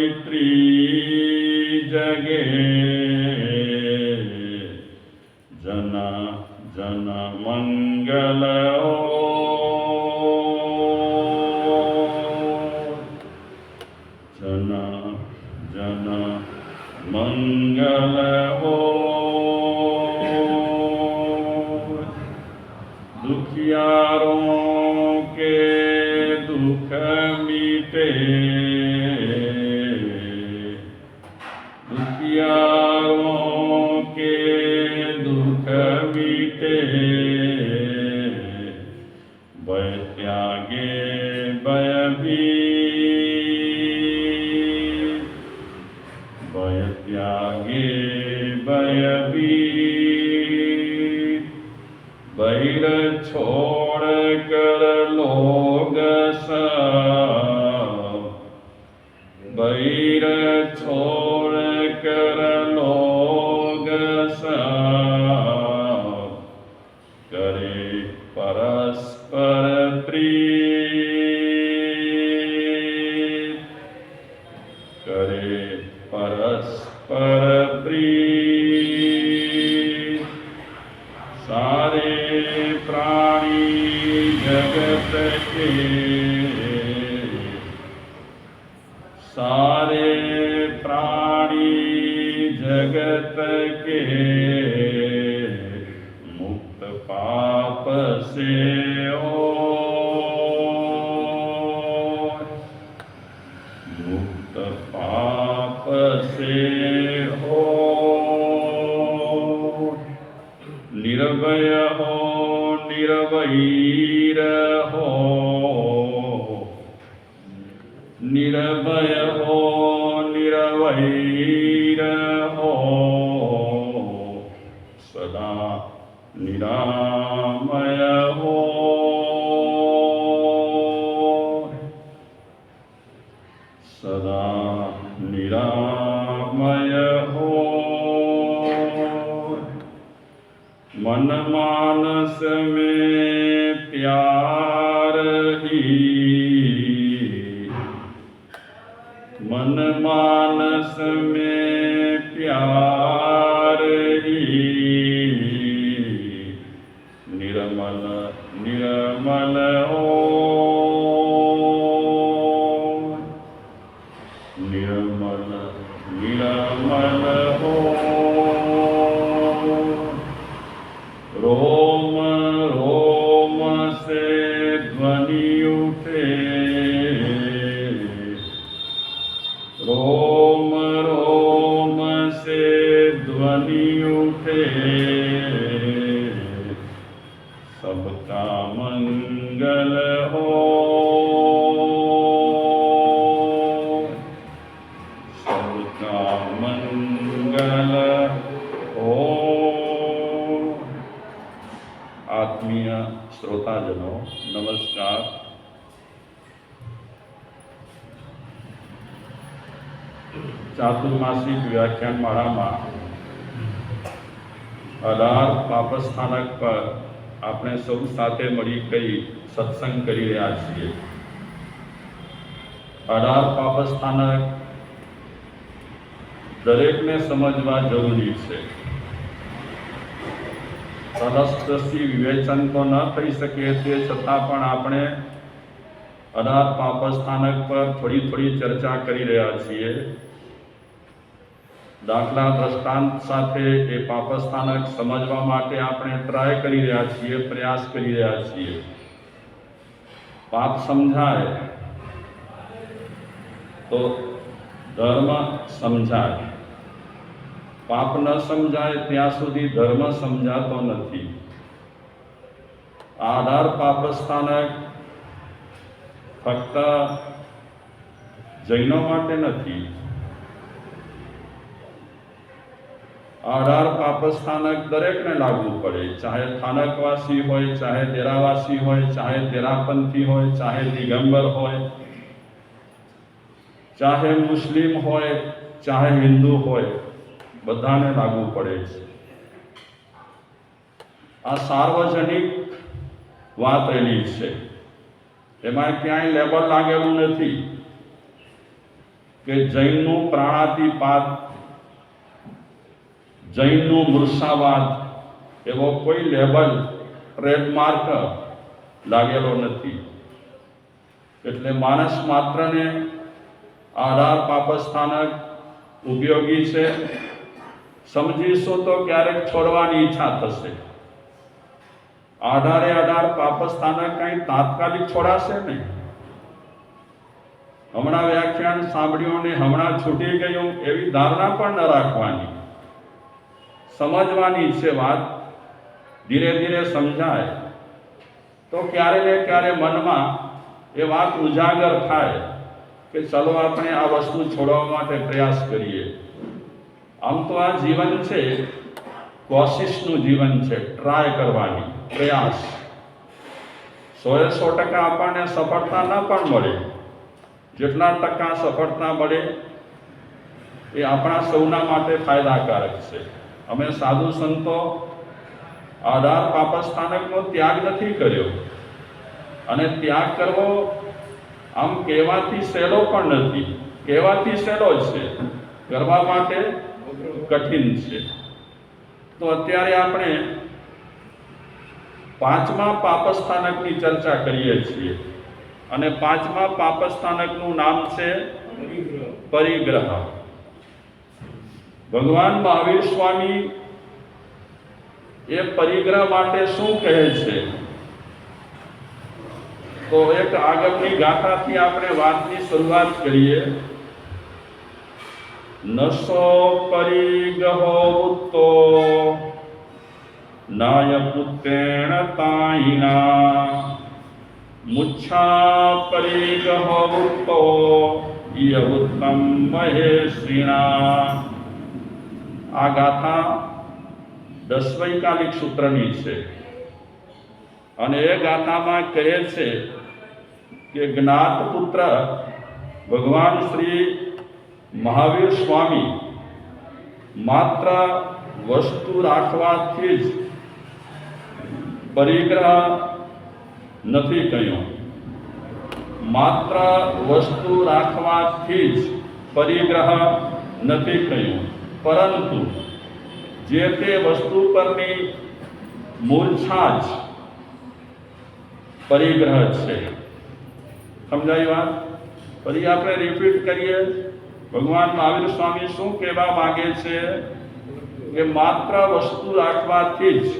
ગાયત્રી જગે. જન જન મંગલ જન જન મંગલ દુખિયારો बैर छोड़ कर लोग सब बैर छोड़ પ્રાણી જગત કે સારે પ્રાણી જગત કે મુક્ત પાપ સે ವೈರಹ ನಿರಭಯೋ ನಿರವೈರಹ ಸದಾ ನಿರಾ प्यार ही मन मानस में আমি નમસ્કાર ચાતુર્માસિક વ્યાખ્યાન માળામાં અઢાર પાપસ્થાનક પર આપણે સૌ સાથે મળી કઈ સત્સંગ કરી રહ્યા છીએ અઢાર પાપસ્થાનક દરેકને સમજવા જરૂરી છે તટસ્થથી વિવેચન તો ન થઈ શકે તે છતાં પણ આપણે અઢાર પાપસ્થાનક પર થોડી થોડી ચર્ચા કરી રહ્યા છીએ. દાખલા દ્રષ્ટાંત સાથે એ પાપસ્થાનક સમજવા માટે આપણે ટ્રાય કરી રહ્યા છીએ, પ્રયાસ કરી રહ્યા છીએ. પાપ સમજાય તો ધર્મ સમજાય. પાપ ન સમજાય, ત્યાં સુધી ધર્મ સમજાતો નથી. આધાર પાપસ્થાનક ફક્ત જૈનો માટે નથી. આધાર પાપસ્થાનક દરેકને લાગુ પડે. ચાહે સ્થાનકવાસી હોય, ચાહે દેરાવાસી હોય, ચાહે દેરાપંથી હોય, ચાહે દિગંબર હોય, ચાહે મુસ્લિમ હોય, ચાહે હિન્દુ હોય. બધાને લાગુ પડે છે. આ સાર્વજનિક વાત રહેલી છે. એમાં ક્યાંય લેબલ લાગેલું નથી કે જૈનનું પ્રાણાતિપાત, જૈનનું મૃષાવાદ એવો કોઈ લેબલ ટ્રેડમાર્ક લાગેલો નથી. એટલે માણસ માત્રને આધાર પાપસ્થાનક ઉપયોગી છે સમજીશું તો ક્યારેક છોડવાની ઈચ્છા થશે. આધારે અઢાર પાપસ્થાનક કંઈ તાત્કાલિક છોડાશે નહીં. હમણાં વ્યાખ્યાન સાંભળ્યું ને હમણાં છૂટી ગયું એવી ધારણા પણ ન રાખવાની. સમજવાની છે વાત. ધીરે ધીરે સમજાય. તો ક્યારે ને ક્યારે મનમાં એ વાત ઉજાગર થાય કે ચલો આપણે આ વસ્તુ છોડવા માટે પ્રયાસ કરીએ. આમ તો આ જીવન છે, કોશિશનું જીવન છે ટ્રાય કરવાની, પ્રયાસ. સોએ સો ટકા આપણને સફળતા ન પણ મળે. જેટલા ટકા સફળતા મળે, એ આપણા સૌના માટે ફાયદાકારક છે. અમે સાધુ સંતો આધાર પાપસ્થાનકનો ત્યાગ નથી કર્યો. અને ત્યાગ કરવો આમ કહેવાથી સહેલો પણ નથી. કહેવાથી સહેલો છે. કરવા માટે કઠિન છે. તો અત્યારે આપણે પાંચમા પાપસ્થાનકની ચર્ચા કરીએ છીએ. અને પાંચમા પાપસ્થાનકનું નામ છે પરિગ્રહ. ભગવાન મહાવીર સ્વામી એ પરિગ્રહ માટે શું કહે છે? તો એક આગળની ગાથાથી આપણે વાતની શરૂઆત કરીએ. નસો પરિગ્રહો ઉત્તો નાય પુત્રેણ તાઈના મુચ્છા પરિગ્રહો ઉત્તો ય ઉત્તમ મહેશ્રીણા આ ગાથા દસવૈકાલિક સૂત્રની છે. અને એ ગાથામાં કહે છે કે જ્ઞાત પુત્ર ભગવાન શ્રી મહાવીર સ્વામી, માત્ર વસ્તુ રાખવાથી જ પરિગ્રહ નથી કહ્યું માત્ર વસ્તુ રાખવાથી જ પરિગ્રહ નથી કહ્યું પરંતુ જે તે વસ્તુ પરની મૂર્છા જ પરિગ્રહ છે. સમજાય વાત ફરી આપણે રિપીટ કરીએ. ભગવાન મહાવીર સ્વામી શું કહેવા માંગે છે કે માત્ર વસ્તુ રાખવાથી જ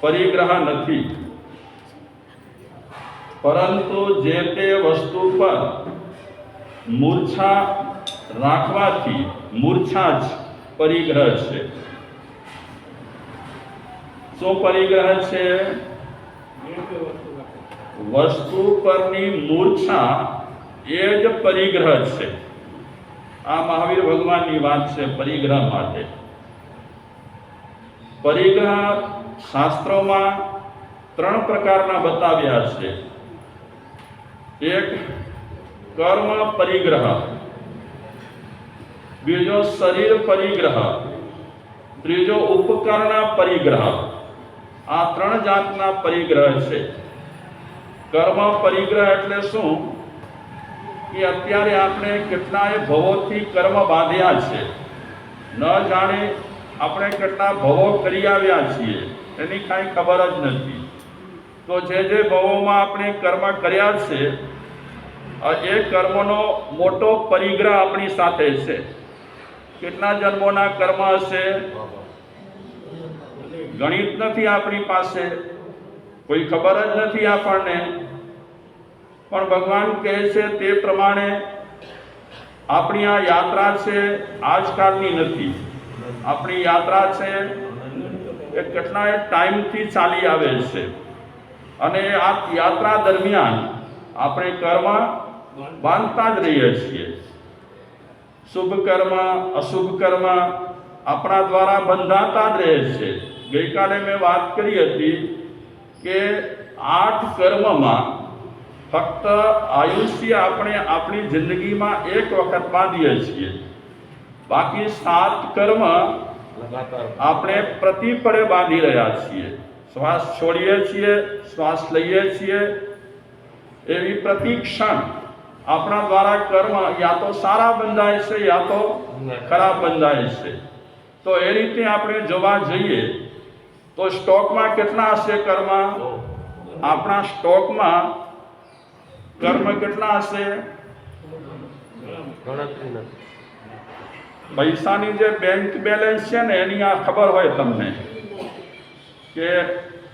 પરિગ્રહ નથી. પરંતુ જે તે વસ્તુ પર મૂર્છા રાખવાથી મૂર્છા જ પરિગ્રહ છે. શું પરિગ્રહ છે? વસ્તુ પરની મૂર્છા એ જ પરિગ્રહ છે. આ મહાવીર ભગવાનની વાત છે પરિગ્રહ માટે. પરિગ્રહ શાસ્ત્રોમાં ત્રણ પ્રકારના બતાવ્યા છે. એક, કર્મ પરિગ્રહ. બીજો, શરીર પરિગ્રહ. ત્રીજો, ઉપકરણ પરિગ્રહ. આ ત્રણ જાતના પરિગ્રહ છે. કર્મ પરિગ્રહ એટલે શું? કે અત્યારે આપણે કેટલાય ભવોથી કર્મ બાંધ્યા છે. ન જાણે આપણે કેટલા ભવો કરી આવ્યા છીએ. એની કાંઈ ખબર જ નથી. તો જે જે ભવોમાં આપણે કર્મ કર્યા છે એ કર્મનો મોટો પરિગ્રહ આપણી સાથે છે. કેટલા જન્મોના કર્મ હશે? ગણિત નથી આપણી પાસે. કોઈ ખબર જ નથી આપણને. પણ ભગવાન કહે છે તે પ્રમાણે આપણી આ યાત્રા છે આજકાલની નથી. આપણી યાત્રા છે એ કેટલાય ટાઈમથી ચાલી આવે છે. અને આ યાત્રા દરમિયાન આપણે કર્મ બાંધતા જ રહીએ છીએ. શુભ કર્મ, અશુભ કર્મ આપણા દ્વારા બંધાતા જ રહે છે. ગઈકાલે મેં વાત કરી હતી કે આઠ કર્મમાં ફક્ત આયુષ્ય આપણે આપણી જિંદગીમાં એક વખત બાંધીએ છીએ. બાકી સાત કર્મ આપણે પ્રતિપળે બાંધી રહ્યા છીએ. શ્વાસ છોડીએ છીએ શ્વાસ લઈએ છીએ. એવી પ્રતિક્ષણ આપણા દ્વારા કર્મ યા તો સારા બંધાય છે યા તો ખરાબ બંધાય છે. તો એ રીતે આપણે જોવા જઈએ તો સ્ટોકમાં કેટલા હશે કર્મ? આપણા સ્ટોકમાં કર્મ કેટલા હશે? પૈસાની જે બેંક બેલેન્સ છે ને એની આ ખબર હોય તમને કે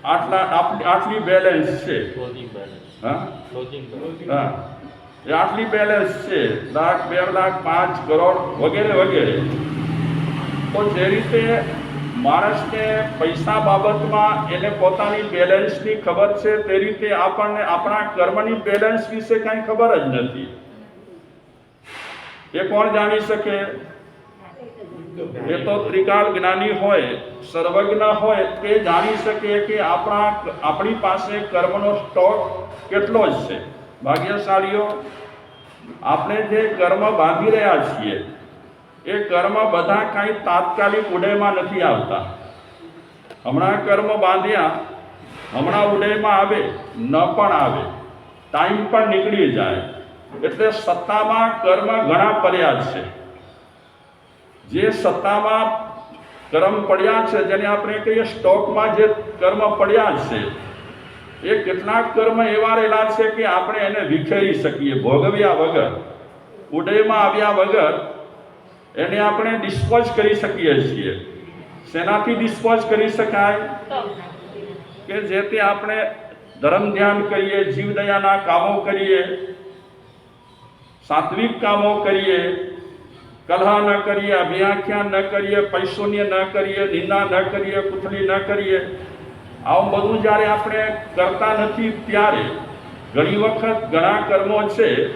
આટલા આટલી બેલેન્સ છે. બેલેન્સ હા? આટલી બેલેન્સ છે લાખ બે લાખ પાંચ કરોડ વગેરે વગેરે. તો જે રીતે માણસને પૈસા બાબતમાં એને પોતાની બેલેન્સની ખબર છે તે રીતે આપણને આપણા કર્મની બેલેન્સ વિશે કાંઈ ખબર જ નથી. એ કોણ જાણી શકે? એ તો ત્રિકાળ જ્ઞાની હોય, સર્વજ્ઞ હોય, તે જાણી શકે કે આપણા આપણી પાસે કર્મનો સ્ટોક કેટલો જ છે. ભાગ્યશાળીઓ, આપણે જે કર્મ બાંધી રહ્યા છીએ એ કર્મ બધા કાંઈ તાત્કાલિક ઉદયમાં નથી આવતા. હમણાં કર્મ બાંધ્યા, હમણાં ઉદયમાં આવે, ન પણ આવે. ટાઈમ પણ નીકળી જાય. એટલે સત્તામાં કર્મ ઘણા પડ્યા છે. જે સત્તામાં કર્મ પડ્યા છે, જેને આપણે કહીએ સ્ટોકમાં જે કર્મ પડ્યા છે, એ કેટલાક કર્મ એવા રહેલા છે કે આપણે એને વિખેરી શકીએ, ભોગવ્યા વગર. ઉદયમાં આવ્યા વગર એને આપણે ડિસ્પોઝ કરી શકીએ છીએ. શેનાથી ડિસ્પોઝ કરી શકાય? કે જે તે આપણે ધર્મ ધ્યાન કરીએ જીવદયાના કામો કરીએ, સાત્વિક કામો કરીએ, કલહ ન કરીએ અભ્યાખ્યાન ન કરીએ પૈસોની ન કરીએ, નિંદા ન કરીએ કુથલી ન કરીએ. આવું બધું જ્યારે આપણે કરતા નથી ત્યારે ઘણી વખત ઘણા કર્મો છે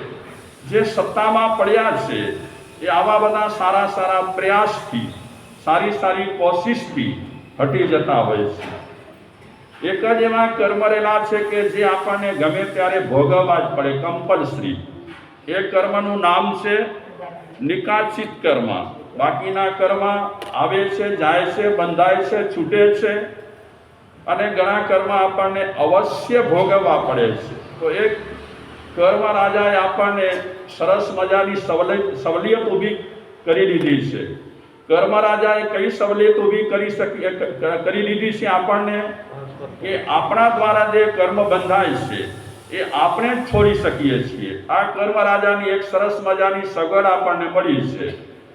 જે સત્તામાં પડ્યા છે. એ આવા બધા સારા સારા પ્રયાસથી, સારી સારી કોશિશથી હટી જતા હોય છે. એક જ એવા કર્મ રહેલા છે કે જે આપણને ગમે ત્યારે ભોગવવા જ પડે કમ્પલસરી એ કર્મનું નામ છે નિકાચિત કર્મ. બાકીના કર્મ આવે છે, જાય છે, બંધાય છે, છૂટે છે અને ઘણા કર્મ આપણને અવશ્ય ભોગવવા પડે છે. તો એક કર્મ રાજાએ આપણને સરસ મજાની સવલત સવલિયત ઊભી કરી લીધી છે. કર્મ રાજાએ કઈ સવલિયત ઊભી કરી શકી કરી લીધી છે આપણને? કે આપણા દ્વારા જે કર્મ બંધાય છે, એ આપણે જ છોડી શકીએ છીએ. આ કર્મ રાજાની એક સરસ મજાની સગવડ આપણને મળી છે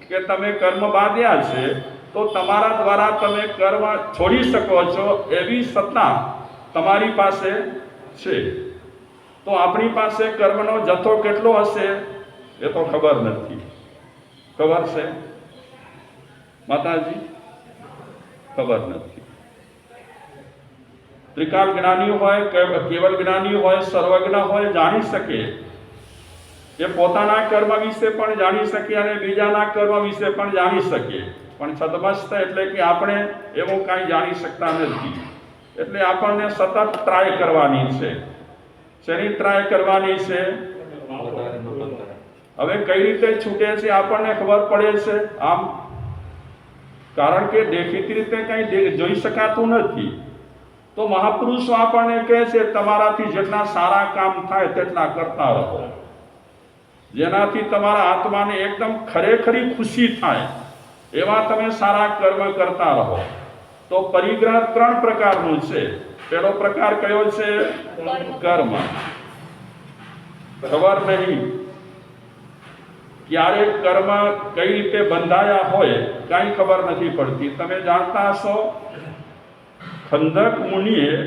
કે તમે કર્મ બાંધ્યા છે, તો તમારા દ્વારા તમે કર્મ છોડી શકો છો એવી સત્તા તમારી પાસે છે. તો આપણી પાસે કર્મનો જથ્થો કેટલો હશે એ તો ખબર નથી. ખબર છે? માતાજી, ખબર નથી. ત્રિકાલ જ્ઞાની હોય કેવલ જ્ઞાની હોય, સર્વજ્ઞ હોય, જાણી શકે. એ પોતાના કર્મ વિશે પણ જાણી શકે અને બીજાના કર્મ વિશે પણ જાણી શકે. પણ છદમસ્ત એટલે કે આપણે એવું કાંઈ જાણી શકતા નથી. એટલે આપણને સતત ટ્રાય કરવાની છે. શેની ટ્રાય કરવાની છે. હવે કઈ રીતે છૂટે છે આપણને ખબર પડે છે? આમ, કારણ કે દેખીતી રીતે કંઈ જોઈ શકાતું નથી. તો મહાપુરુષો આપણને કહે છે, તમારાથી જેટલા સારા કામ થાય તેટલા કરતા રહો. જેનાથી તમારા આત્માને એકદમ ખરેખરી ખુશી થાય. એવા તમે સારા કર્મ કરતા રહો. તો પરિગ્રહ ત્રણ પ્રકારનું છે. પહેલો પ્રકાર કયો છે? કર્મ. ખબર નહીં. ક્યારે કર્મ કઈ રીતે બંધાયા હોય, કાંઈ ખબર નથી પડતી. તમે જાણતા હશો? ખંદક મુનિએ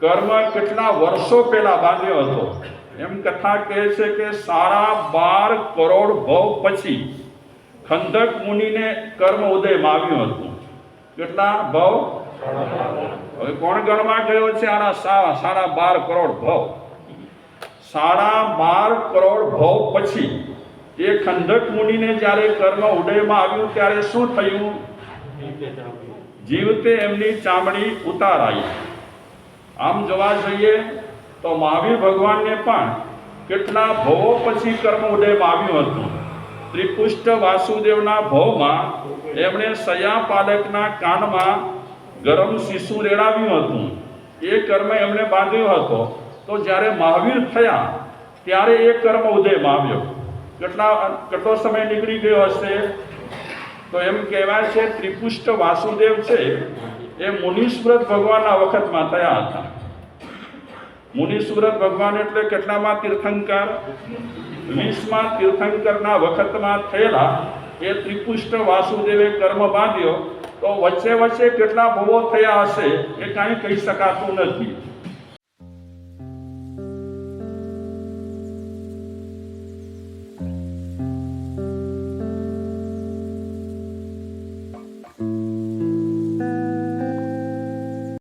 કર્મ કેટલા વર્ષો પહેલા બાંધ્યો હતો. એમ કથા કહે છે કે સાડા બાર કરોડ ભવ પછી ખંદક મુનિને કર્મ ઉદયમાં આવ્યું હતું. કેટલા ભવ? હવે કોણ ગણવા ગયો છે? આના સાડા બાર કરોડ ભવ. સાડા બાર કરોડ ભવ પછી એ ખંડક મુનિને જ્યારે કર્મ ઉદયમાં આવ્યું, ત્યારે શું થયું? જીવતે એમની ચામડી ઉતારાઈ. આમ જોવા જઈએ તો મહાવીર ભગવાનને પણ કેટલા ભવો પછી કર્મ ઉદયમાં આવ્યું હતું. ત્રિપુષ્ટ વાસુદેવના ભવમાં એમણે સયા પાલકના કાનમાં ગરમ શિશુ રેડાવ્યું હતું. એ કર્મ એમણે બાંધ્યો હતો. તો જ્યારે મહાવીર થયા, ત્યારે એ કર્મ ઉદયમાં આવ્યો. કેટલા કેટલો સમય નીકળી ગયો હશે? તો એમ કહેવાય છે, ત્રિપુષ્ટ વાસુદેવ છે, એ મુનિસ્મૃત ભગવાનના વખતમાં થયા હતા. મુનિસ્મૃત ભગવાન એટલે કેટલામાં તીર્થંકર? વીસમાં તીર્થંકરના વખતમાં થયેલા એ ત્રિપુષ્ટ વાસુદેવે કર્મ બાંધ્યો. તો વચ્ચે વચ્ચે કેટલા ભવો થયા હશે એ કાંઈ કહી શકાતું નથી.